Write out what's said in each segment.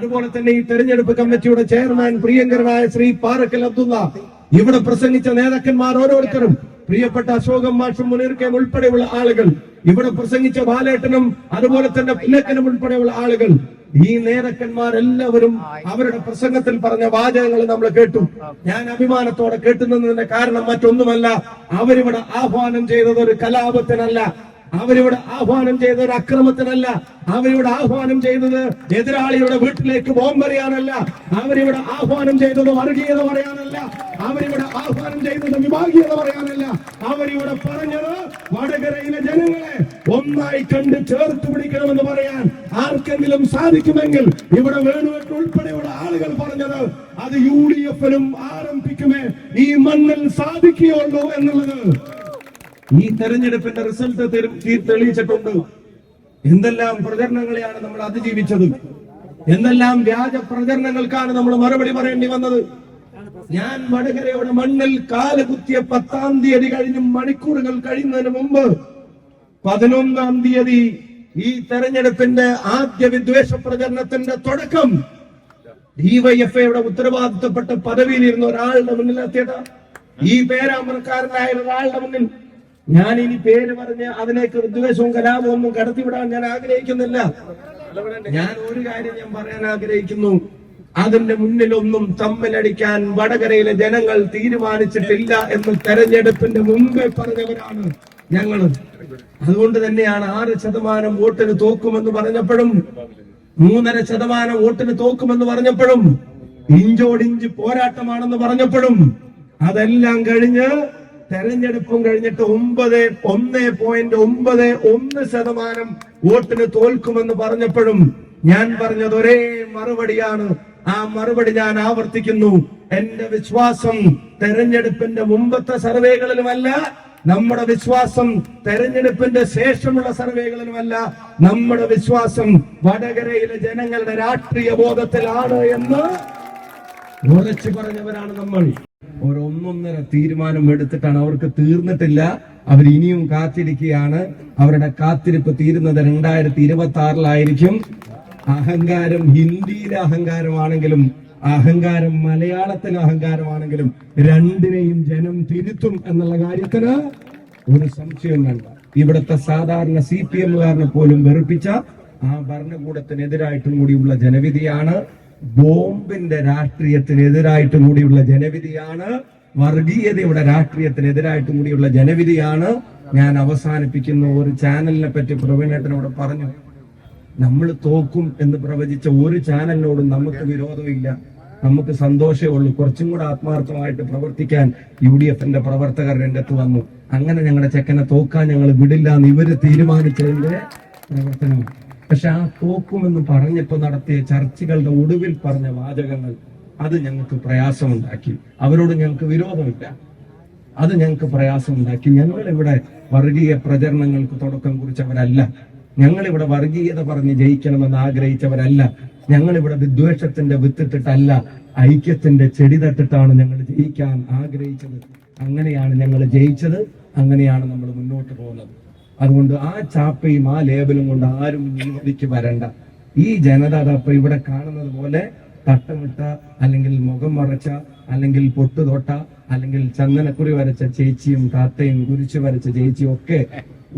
അതുപോലെ തന്നെ ഈ തെരഞ്ഞെടുപ്പ് കമ്മിറ്റിയുടെ ചെയർമാൻ പ്രിയങ്കരനായ ശ്രീ പാറക്കൽ അബ്ദുള്ള ഇവിടെ പ്രസംഗിച്ച നേതാക്കന്മാർ ഓരോരുത്തരും പ്രിയപ്പെട്ട അശോകം മാഷും മുനീർക്കയും ഉൾപ്പെടെയുള്ള ആളുകൾ ഇവിടെ പ്രസംഗിച്ച ബാലേട്ടനും അതുപോലെ തന്നെ പിന്നക്കനും ഉൾപ്പെടെയുള്ള ആളുകൾ ഈ നേതാക്കന്മാരെല്ലാവരും അവരുടെ പ്രസംഗത്തിൽ പറഞ്ഞ വാചകങ്ങൾ നമ്മൾ കേട്ടു. ഞാൻ അഭിമാനത്തോടെ കേട്ടുന്നതിന്റെ കാരണം മറ്റൊന്നുമല്ല അവരിവിടെ ആഹ്വാനം ചെയ്തത് ഒരു കലാപത്തിനല്ല അവരിവിടെ ആഹ്വാനം ചെയ്ത ഒരു അക്രമത്തിനല്ല. അവരിവിടെ ആഹ്വാനം ചെയ്തത് എതിരാളിയുടെ വീട്ടിലേക്ക് ബോംബെറിയാനല്ല അവരിവിടെ ആഹ്വാനം ചെയ്തത് വർഗീയത പറയാനല്ല. അവരിവിടെ ആഹ്വാനം ചെയ്തത് വിഭാഗീയത പറയാനല്ല. അവരിവിടെ പറഞ്ഞത് വടകരയിലെ ജനങ്ങളെ ഒന്നായി കണ്ട് ചേർത്ത് പിടിക്കണമെന്ന് പറയാൻ ആർക്കെങ്കിലും സാധിക്കുമെങ്കിൽ ഇവിടെ വേണുവെട്ട് ഉൾപ്പെടെയുള്ള ആളുകൾ പറഞ്ഞത് അത് യു ഡി എഫിനും ആരംഭിക്കുമേ ഈ മണ്ണിൽ സാധിക്കുകയുള്ളൂ എന്നുള്ളത്. ഈ തെരഞ്ഞെടുപ്പിന്റെ റിസൾട്ട് തെളിയിച്ചിട്ടുണ്ട്. എന്തെല്ലാം പ്രചരണങ്ങളെയാണ് നമ്മൾ അതിജീവിച്ചത്? എന്തെല്ലാം വ്യാജ പ്രചരണങ്ങൾക്കാണ് നമ്മൾ മറുപടി പറയേണ്ടി വന്നത്? ഞാൻ വടകരയുടെ മണ്ണിൽ കാൽ കുത്തിയ പത്താം തീയതി കഴിഞ്ഞും മണിക്കൂറുകൾ കഴിയുന്നതിന് മുമ്പ് പതിനൊന്നാം തീയതി ഈ തെരഞ്ഞെടുപ്പിന്റെ ആദ്യ വിദ്വേഷ പ്രചരണത്തിന്റെ തുടക്കം ഡിവൈഎഫ്ഐയുടെ ഉത്തരവാദിത്തപ്പെട്ട പദവിയിലിരുന്ന ഒരാളുടെ മുന്നിൽ എത്തിയത് ഈ പേരാമ്പ്രക്കാരനായ ഒരാളുടെ മുന്നിൽ ഞാൻ ഇനി പേര് പറഞ്ഞ് അതിലേക്ക് വിദ്വേഷവും കലാപവും ഒന്നും കടത്തിവിടാൻ ഞാൻ ആഗ്രഹിക്കുന്നില്ല. ഞാൻ ഒരു കാര്യം ഞാൻ പറയാൻ ആഗ്രഹിക്കുന്നു. അതിന്റെ മുന്നിലൊന്നും തമ്മിലടിക്കാൻ വടകരയിലെ ജനങ്ങൾ തീരുമാനിച്ചിട്ടില്ല എന്ന് തെരഞ്ഞെടുപ്പിന്റെ മുമ്പേ പറഞ്ഞവരാണ് ഞങ്ങൾ അതുകൊണ്ട് തന്നെയാണ് ആറ് ശതമാനം വോട്ടിന് തോക്കുമെന്ന് പറഞ്ഞപ്പോഴും മൂന്നര ശതമാനം വോട്ടിന് തോക്കുമെന്ന് പറഞ്ഞപ്പോഴും ഇഞ്ചോടിഞ്ച് പോരാട്ടമാണെന്ന് പറഞ്ഞപ്പോഴും അതെല്ലാം കഴിഞ്ഞ് തെരഞ്ഞെടുപ്പും കഴിഞ്ഞിട്ട് ഒമ്പത് ഒന്ന് പോയിന്റ് ഒമ്പത് ഒന്ന് ശതമാനം വോട്ടിന് തോൽക്കുമെന്ന് പറഞ്ഞപ്പോഴും ഞാൻ പറഞ്ഞത് ഒരേ മറുപടിയാണ്. ആ മറുപടി ഞാൻ ആവർത്തിക്കുന്നു. എന്റെ വിശ്വാസം തെരഞ്ഞെടുപ്പിന്റെ മുമ്പത്തെ സർവേകളിലുമല്ല നമ്മുടെ വിശ്വാസം തെരഞ്ഞെടുപ്പിന്റെ ശേഷമുള്ള സർവേകളിലുമല്ല നമ്മുടെ വിശ്വാസം വടകരയിലെ ജനങ്ങളുടെ രാഷ്ട്രീയ ബോധത്തിലാണ് എന്ന് ഉറച്ചു പറഞ്ഞവരാണ് നമ്മൾ. ഒരു ഒന്നൊന്നര തീരുമാനം എടുത്തിട്ടാണ് അവർക്ക് തീർന്നിട്ടില്ല. അവർ ഇനിയും കാത്തിരിക്കുകയാണ്. അവരുടെ കാത്തിരിപ്പ് തീരുന്നത് രണ്ടായിരത്തി ഇരുപത്തി ആറിലായിരിക്കും അഹങ്കാരം ഹിന്ദിയിലെ അഹങ്കാരമാണെങ്കിലും അഹങ്കാരം മലയാളത്തിലെ അഹങ്കാരമാണെങ്കിലും രണ്ടിനെയും ജനം തിരുത്തും എന്നുള്ള കാര്യത്തിന് ഒരു സംശയം വേണ്ട. ഇവിടുത്തെ സാധാരണ സി പി എമ്മുകാരനെ പോലും വെറുപ്പിച്ച ആ ഭരണകൂടത്തിനെതിരായിട്ടും കൂടിയുള്ള ജനവിധിയാണ് ബോംബിന്റെ രാഷ്ട്രീയത്തിനെതിരായിട്ടും കൂടിയുള്ള ജനവിധിയാണ് വർഗീയതയുടെ രാഷ്ട്രീയത്തിനെതിരായിട്ടും കൂടിയുള്ള ജനവിധിയാണ്. ഞാൻ അവസാനിപ്പിക്കുന്ന ഒരു ചാനലിനെ പറ്റി പ്രവീണേട്ടനോട് പറഞ്ഞു നമ്മൾ തോക്കും എന്ന് പ്രവചിച്ച ഒരു ചാനലിനോടും നമുക്ക് വിരോധമില്ല. നമുക്ക് സന്തോഷമേ ഉള്ളൂ. കുറച്ചും കൂടെ ആത്മാർത്ഥമായിട്ട് പ്രവർത്തിക്കാൻ യു ഡി എഫിന്റെ പ്രവർത്തകർ രംഗത്ത് വന്നു. അങ്ങനെ ഞങ്ങളുടെ ചെക്കനെ തോക്കാൻ ഞങ്ങൾ വിടില്ല എന്ന് ഇവർ തീരുമാനിച്ചതിന്റെ പ്രവർത്തനമാണ്. പക്ഷെ ആ തോക്കുമെന്ന് പറഞ്ഞപ്പോ നടത്തിയ ചർച്ചകളുടെ ഒടുവിൽ പറഞ്ഞ വാചകങ്ങൾ അത് ഞങ്ങൾക്ക് പ്രയാസമുണ്ടാക്കി. അവരോട് ഞങ്ങൾക്ക് വിരോധമില്ല. അത് ഞങ്ങൾക്ക് പ്രയാസമുണ്ടാക്കി. ഞങ്ങൾ ഇവിടെ വർഗീയ പ്രചരണങ്ങൾക്ക് തുടക്കം കുറിച്ചവരല്ല. ഞങ്ങൾ ഇവിടെ വർഗീയത പറഞ്ഞ് ജയിക്കണമെന്ന് ആഗ്രഹിച്ചവരല്ല. ഞങ്ങൾ ഇവിടെ വിദ്വേഷത്തിന്റെ വിത്തിട്ടിട്ടല്ല ഐക്യത്തിന്റെ ചെടി തട്ടിട്ടാണ് ഞങ്ങൾ ജയിക്കാൻ ആഗ്രഹിച്ചത്. അങ്ങനെയാണ് ഞങ്ങൾ ജയിച്ചത്. അങ്ങനെയാണ് നമ്മൾ മുന്നോട്ട് പോകുന്നത്. അതുകൊണ്ട് ആ ചാപ്പയും ആ ലേബലും കൊണ്ട് ആരും നീതിക്ക് വരണ്ട. ഈ ജനത അതപ്പം ഇവിടെ കാണുന്നത് പോലെ തട്ടമിട്ട അല്ലെങ്കിൽ മുഖം മറച്ച അല്ലെങ്കിൽ പൊട്ടു തൊട്ട അല്ലെങ്കിൽ ചന്ദനക്കുറി വരച്ച ചേച്ചിയും താത്തയും കുരിച്ചു വരച്ച ചേച്ചിയും ഒക്കെ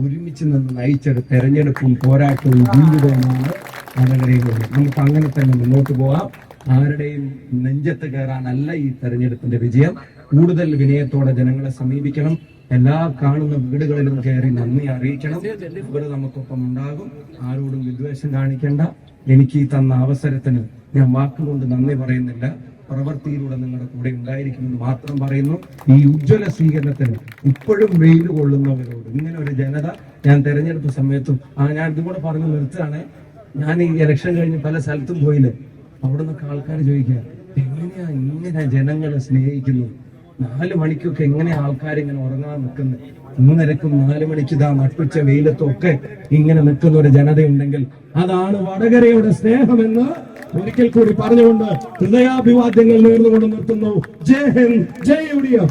ഒരുമിച്ച് നിന്ന് നയിച്ചെടു തെരഞ്ഞെടുപ്പും പോരാട്ടവും ജീവിതവുമാണ് വടകരയിലുള്ളത് നമുക്ക് അങ്ങനെ തന്നെ മുന്നോട്ട് പോകാം. ആരുടെയും നെഞ്ചത്ത് കയറാനല്ല ഈ തെരഞ്ഞെടുപ്പിന്റെ വിജയം. കൂടുതൽ വിനയത്തോടെ ജനങ്ങളെ സമീപിക്കണം. എല്ലാ കാണുന്ന വീടുകളിലും കയറി നന്ദി അറിയിക്കണം. ഇവർ നമുക്കൊപ്പം ഉണ്ടാകും. ആരോടും വിദ്വേഷം കാണിക്കേണ്ട. എനിക്ക് ഈ തന്ന അവസരത്തിന് ഞാൻ വാക്കുകൊണ്ട് നന്ദി പറയുന്നില്ല. പ്രവൃത്തിയിലൂടെ നിങ്ങളുടെ കൂടെ ഉണ്ടായിരിക്കുമെന്ന് മാത്രം പറയുന്നു. ഈ ഉജ്ജ്വല സ്വീകരണത്തിന് ഇപ്പോഴും വെയിൽ കൊള്ളുന്നവരോട് ഇങ്ങനെ ഒരു ജനത ഞാൻ തെരഞ്ഞെടുപ്പ് സമയത്തും ആ ഞാൻ ഇതുകൂടെ പറഞ്ഞു നിർത്തുകയാണ്. ഞാൻ ഈ ഇലക്ഷൻ കഴിഞ്ഞ് പല സ്ഥലത്തും പോയില്ലേ? അവിടെ നിന്നൊക്കെ ആൾക്കാർ ചോദിക്കുക എങ്ങനെയാ ഇങ്ങനെ ജനങ്ങളെ സ്നേഹിക്കുന്നു? നാല് മണിക്കൊക്കെ എങ്ങനെ ആൾക്കാർ ഇങ്ങനെ ഉറങ്ങാൻ നിൽക്കുന്നത് മൂന്നരക്കും നാല് മണിക്ക് ഇതാ നട്ടുച്ച വെയിലത്തൊക്കെ ഇങ്ങനെ നിൽക്കുന്ന ഒരു ജനതയുണ്ടെങ്കിൽ അതാണ് വടകരയുടെ സ്നേഹമെന്ന് ഒരിക്കൽ കൂടി പറഞ്ഞുകൊണ്ട് ഹൃദയാഭിവാദ്യങ്ങൾ നേർന്നുകൊണ്ട് നിർത്തുന്നു. ജയ് ഹിന്ദ് ജയ് യു